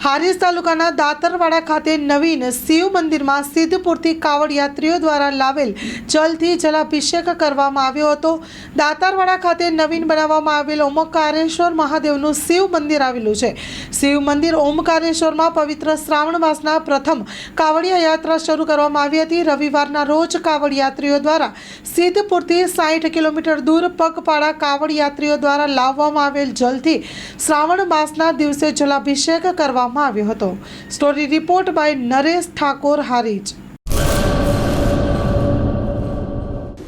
હારીજ તાલુકાના દાતરવાડા ખાતે નવીન શિવ મંદિરમાં સિદ્ધપુરથી કાવડ યાત્રીઓ દ્વારા લાવેલ જલથી જલાભિષેક કરવામાં આવ્યો હતો. દાતરવાડા ખાતે નવીન બનાવવામાં આવેલ ઓમકારેશ્વર મહાદેવનું શિવ મંદિર આવેલું છે. શિવ મંદિર ઓમકારેશ્વરમાં પવિત્ર શ્રાવણ માસના પ્રથમ કાવડિયા યાત્રા શરૂ કરવામાં આવી હતી. રવિવારના રોજ કાવડ યાત્રીઓ દ્વારા સિદ્ધપુરથી સાઠ કિલોમીટર દૂર પગપાળા કાવડ યાત્રીઓ દ્વારા લાવવામાં આવેલ જલથી શ્રાવણ માસના દિવસે જલાભિષેક કરવામાં આવ્યો હતો. Story report by Naresh Thakor Harij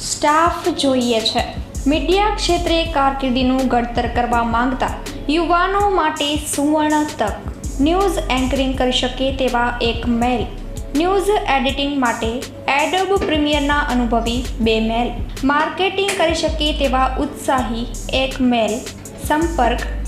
staff જોઈએ છે. મીડિયા ક્ષેત્રે કારકિર્દીનું ઘડતર કરવા માંગતા યુવાનો માટે સુવર્ણ તક. ન્યૂઝ એન્કરિંગ કરી શકે તેવા એક મેલ. ન્યૂઝ એડિટિંગ માટે એડોબ પ્રીમિયરના અનુભવી બે મેલ. માર્કેટિંગ કરી શકે તેવા ઉત્સાહી એક મેલ. સંપર્ક